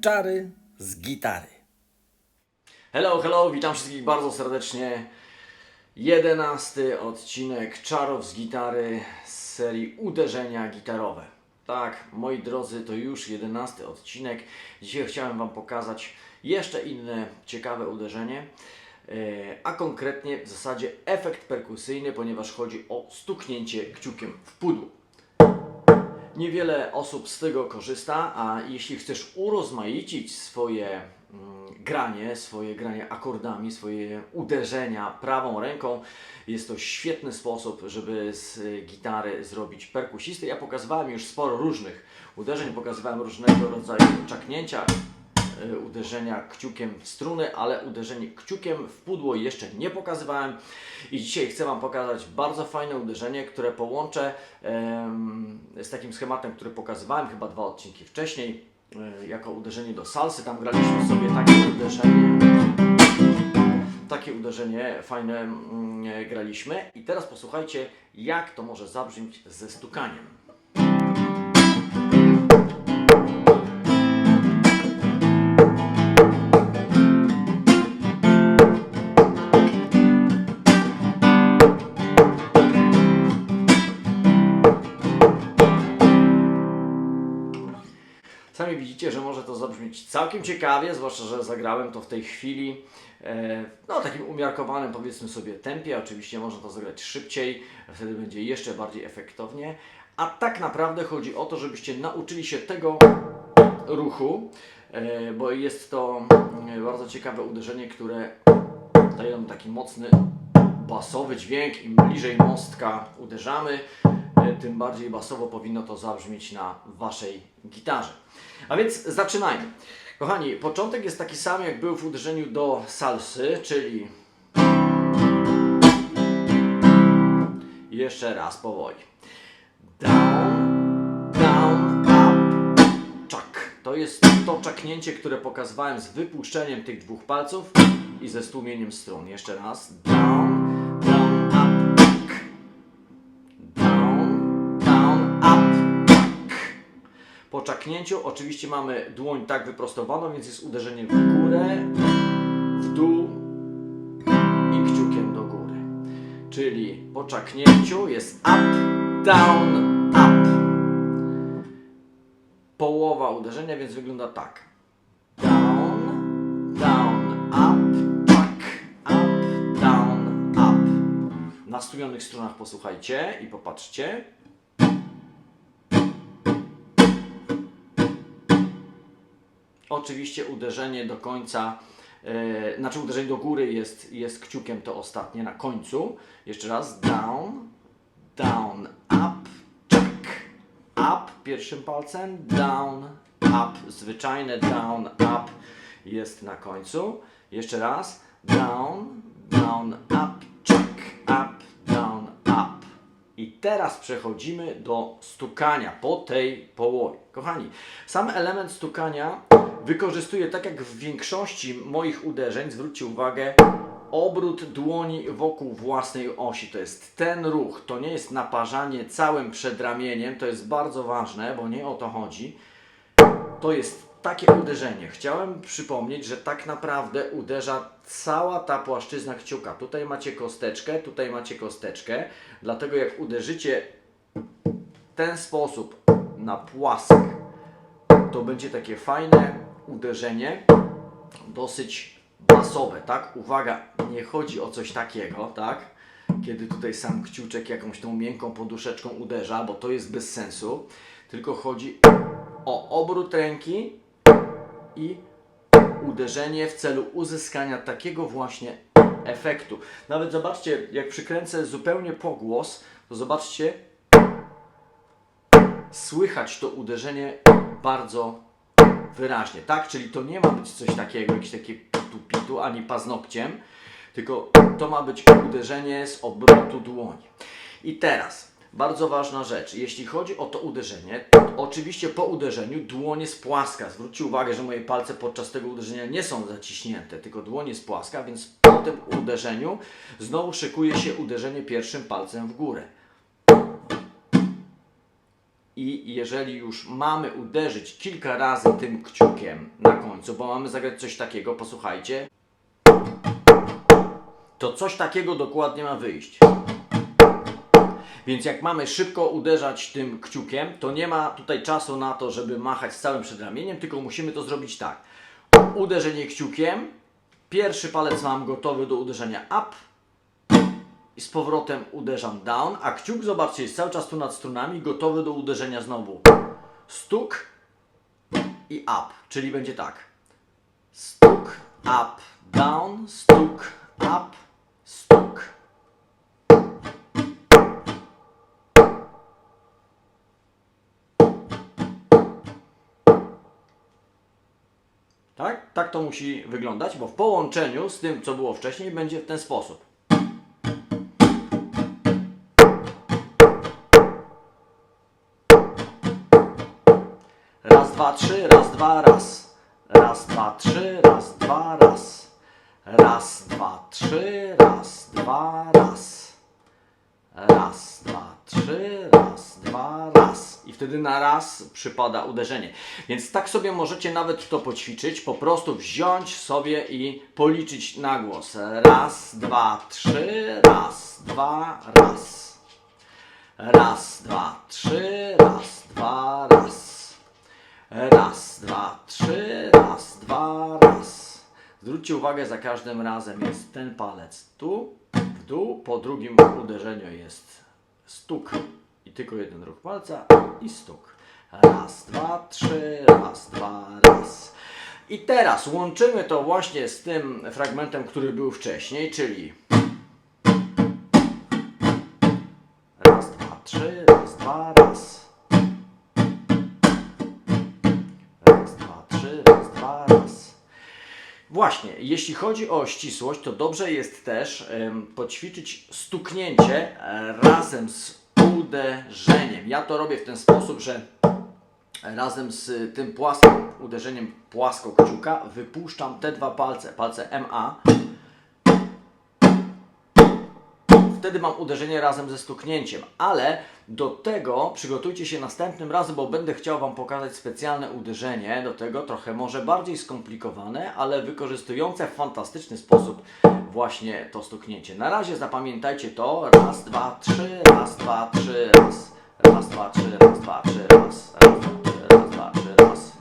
Czary z gitary. Hello, hello, witam wszystkich bardzo serdecznie. Jedenasty odcinek Czarów z gitary z serii Uderzenia gitarowe. Tak, moi drodzy, to już jedenasty odcinek. Dzisiaj chciałem Wam pokazać jeszcze inne ciekawe uderzenie, e, a konkretnie w zasadzie efekt perkusyjny, ponieważ chodzi o stuknięcie kciukiem w pudło. Niewiele osób z tego korzysta, a jeśli chcesz urozmaicić swoje mm, granie, swoje granie akordami, swoje uderzenia prawą ręką, jest to świetny sposób, żeby z gitary zrobić perkusistę. Ja pokazywałem już sporo różnych uderzeń, pokazywałem różnego rodzaju czaknięcia, uderzenia kciukiem w struny, ale uderzenie kciukiem w pudło jeszcze nie pokazywałem. I dzisiaj chcę Wam pokazać bardzo fajne uderzenie, które połączę z takim schematem, który pokazywałem chyba dwa odcinki wcześniej, e, jako uderzenie do salsy. Tam graliśmy sobie takie uderzenie. Takie uderzenie fajne mm, e, graliśmy. I teraz posłuchajcie, jak to może zabrzmieć ze stukaniem. Zabrzmieć całkiem ciekawie, zwłaszcza, że zagrałem to w tej chwili e, no takim umiarkowanym powiedzmy sobie tempie. Oczywiście można to zagrać szybciej, wtedy będzie jeszcze bardziej efektownie. A tak naprawdę chodzi o to, żebyście nauczyli się tego ruchu, e, bo jest to mm, bardzo ciekawe uderzenie, które daje nam taki mocny basowy dźwięk. Im bliżej mostka uderzamy, e, tym bardziej basowo powinno to zabrzmieć na Waszej gitarze. A więc zaczynajmy. Kochani, początek jest taki sam jak był w uderzeniu do salsy, czyli jeszcze raz powoli. Down, down, up, czak. To jest to czaknięcie, które pokazywałem z wypuszczeniem tych dwóch palców i ze stłumieniem strun. Jeszcze raz. Down, Po czaknięciu oczywiście mamy dłoń tak wyprostowaną, więc jest uderzenie w górę, w dół i kciukiem do góry. Czyli po czaknięciu jest up, down, up. Połowa uderzenia, więc wygląda tak. Down, down, up, czak, up, down, up. Na stłumionych strunach posłuchajcie i popatrzcie. Oczywiście uderzenie do końca, e, znaczy uderzenie do góry jest, jest kciukiem to ostatnie na końcu. Jeszcze raz. Down, down, up, czak. Up pierwszym palcem, down, up. Zwyczajne down, up jest na końcu. Jeszcze raz. Down, down, up, czak. Up, down, up. I teraz przechodzimy do stukania po tej połowie. Kochani, sam element stukania wykorzystuję tak jak w większości moich uderzeń, zwróćcie uwagę, obrót dłoni wokół własnej osi. To jest ten ruch, to nie jest naparzanie całym przedramieniem, to jest bardzo ważne, bo nie o to chodzi. To jest takie uderzenie. Chciałem przypomnieć, że tak naprawdę uderza cała ta płaszczyzna kciuka. Tutaj macie kosteczkę, tutaj macie kosteczkę. Dlatego jak uderzycie w ten sposób na płask, to będzie takie fajne uderzenie, dosyć basowe, tak? Uwaga, nie chodzi o coś takiego, tak? Kiedy tutaj sam kciuczek jakąś tą miękką poduszeczką uderza, bo to jest bez sensu, tylko chodzi o obrót ręki i uderzenie w celu uzyskania takiego właśnie efektu. Nawet zobaczcie, jak przykręcę zupełnie pogłos, to zobaczcie, słychać to uderzenie bardzo wyraźnie, tak? Czyli to nie ma być coś takiego, jakieś takie pitu pitu, ani paznokciem, tylko to ma być uderzenie z obrotu dłoni. I teraz, bardzo ważna rzecz, jeśli chodzi o to uderzenie, to oczywiście po uderzeniu dłoń jest płaska. Zwróćcie uwagę, że moje palce podczas tego uderzenia nie są zaciśnięte, tylko dłoń jest płaska, więc po tym uderzeniu znowu szykuje się uderzenie pierwszym palcem w górę. I jeżeli już mamy uderzyć kilka razy tym kciukiem na końcu, bo mamy zagrać coś takiego, posłuchajcie, to coś takiego dokładnie ma wyjść. Więc jak mamy szybko uderzać tym kciukiem, to nie ma tutaj czasu na to, żeby machać z całym przedramieniem, tylko musimy to zrobić tak. Uderzenie kciukiem, pierwszy palec mam gotowy do uderzenia up i z powrotem uderzam down, a kciuk, zobaczcie, jest cały czas tu nad strunami, gotowy do uderzenia znowu. Stuk i up, czyli będzie tak. Stuk, up, down, stuk, up, stuk. Tak? Tak to musi wyglądać, bo w połączeniu z tym, co było wcześniej, będzie w ten sposób. Dwa, trzy, raz, dwa, raz. Raz, dwa, trzy, raz, dwa, raz. Raz, dwa, trzy, raz, dwa, raz. Raz, dwa, trzy, raz, dwa, raz. I wtedy na raz przypada uderzenie. Więc tak sobie możecie nawet to poćwiczyć. Po prostu wziąć sobie i policzyć na głos. Raz, dwa, trzy, raz, dwa, raz. Raz, dwa, trzy, raz, dwa, raz. Raz, dwa, trzy, raz, dwa, raz. Zwróćcie uwagę, za każdym razem jest ten palec tu, w dół, po drugim uderzeniu jest stuk i tylko jeden ruch palca i stuk. Raz, dwa, trzy, raz, dwa, raz. I teraz łączymy to właśnie z tym fragmentem, który był wcześniej, czyli Właśnie, jeśli chodzi o ścisłość, to dobrze jest też em, poćwiczyć stuknięcie e, razem z uderzeniem. Ja to robię w ten sposób, że razem z tym płaskim uderzeniem płasko kciuka wypuszczam te dwa palce, palce MA. Wtedy mam uderzenie razem ze stuknięciem, ale do tego przygotujcie się następnym razem, bo będę chciał Wam pokazać specjalne uderzenie, do tego trochę może bardziej skomplikowane, ale wykorzystujące w fantastyczny sposób właśnie to stuknięcie. Na razie zapamiętajcie to, raz, dwa, trzy, raz, dwa, trzy, raz, raz, dwa, trzy, raz, dwa, trzy, raz, raz, dwa, trzy, raz, dwa, trzy, raz.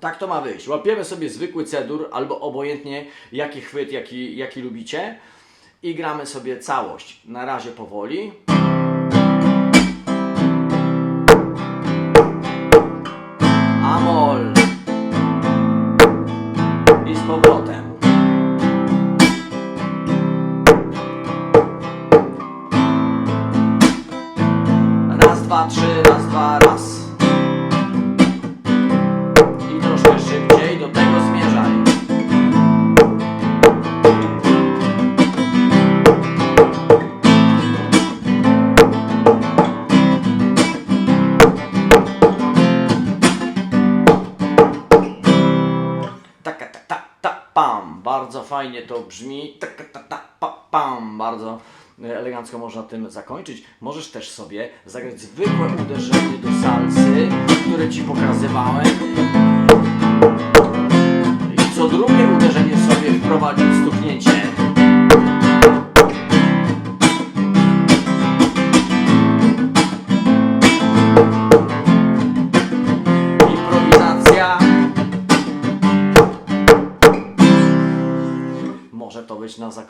Tak to ma wyjść. Łapiemy sobie zwykły cedur, albo obojętnie jaki chwyt, jaki, jaki lubicie i gramy sobie całość. Na razie powoli. Amol. I z powrotem. Raz, dwa, trzy, raz, dwa, raz. Bardzo fajnie to brzmi. Taka ta ta pa, pam. Bardzo e, elegancko można tym zakończyć. Możesz też sobie zagrać zwykłe uderzenie do salsy, które Ci pokazywałem. I co drugie uderzenie sobie wprowadzić stuknięcie.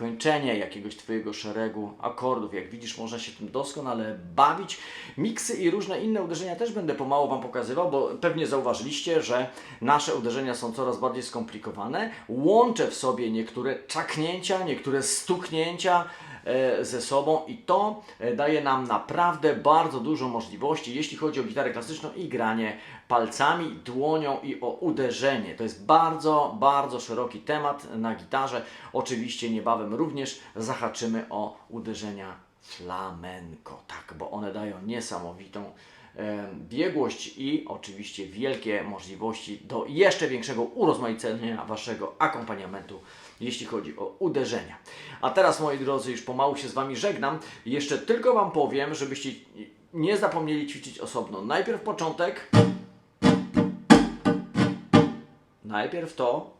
Zakończenie jakiegoś Twojego szeregu akordów. Jak widzisz, można się tym doskonale bawić. Miksy i różne inne uderzenia też będę pomału Wam pokazywał, bo pewnie zauważyliście, że nasze uderzenia są coraz bardziej skomplikowane. Łączę w sobie niektóre czaknięcia, niektóre stuknięcia ze sobą i to e, daje nam naprawdę bardzo dużo możliwości, jeśli chodzi o gitarę klasyczną i granie palcami, dłonią i o uderzenie. To jest bardzo, bardzo szeroki temat na gitarze. Oczywiście niebawem również zahaczymy o uderzenia flamenco, tak, bo one dają niesamowitą e, biegłość i oczywiście wielkie możliwości do jeszcze większego urozmaicenia Waszego akompaniamentu, jeśli chodzi o uderzenia. A teraz, moi drodzy, już pomału się z Wami żegnam. Jeszcze tylko Wam powiem, żebyście nie zapomnieli ćwiczyć osobno. Najpierw początek. Najpierw to.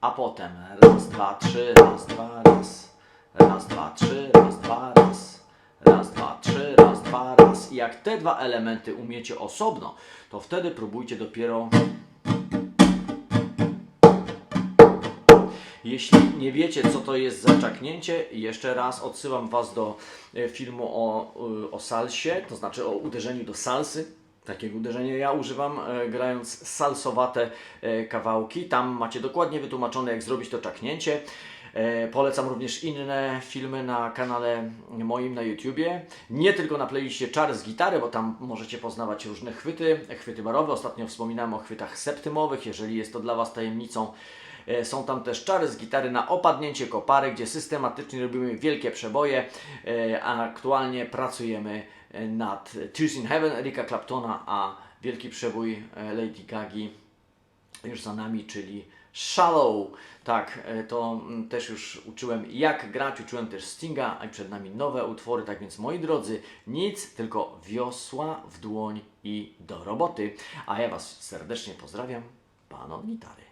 A potem raz, dwa, trzy, raz, dwa, raz. Raz, dwa, trzy, raz, dwa, raz. Raz, dwa, trzy, raz, dwa, raz. I jak te dwa elementy umiecie osobno, to wtedy próbujcie dopiero Jeśli nie wiecie, co to jest zaczaknięcie, jeszcze raz odsyłam Was do e, filmu o, y, o salsie, to znaczy o uderzeniu do salsy. Takiego uderzenia ja używam, e, grając salsowate e, kawałki. Tam macie dokładnie wytłumaczone, jak zrobić to czaknięcie. E, Polecam również inne filmy na kanale moim na YouTubie. Nie tylko na playliście Czar z gitary, bo tam możecie poznawać różne chwyty, chwyty barowe. Ostatnio wspominałem o chwytach septymowych, jeżeli jest to dla Was tajemnicą. E, Są tam też czary z gitary na opadnięcie kopary, gdzie systematycznie robimy wielkie przeboje, e, a aktualnie pracujemy nad Tears in Heaven Erika Claptona, a wielki przebój Lady Gagi już za nami, czyli Shallow. Tak, e, to mm, też już uczyłem jak grać, uczyłem też Stinga, a przed nami nowe utwory. Tak więc moi drodzy, nic, tylko wiosła w dłoń i do roboty. A ja Was serdecznie pozdrawiam, pan od gitary.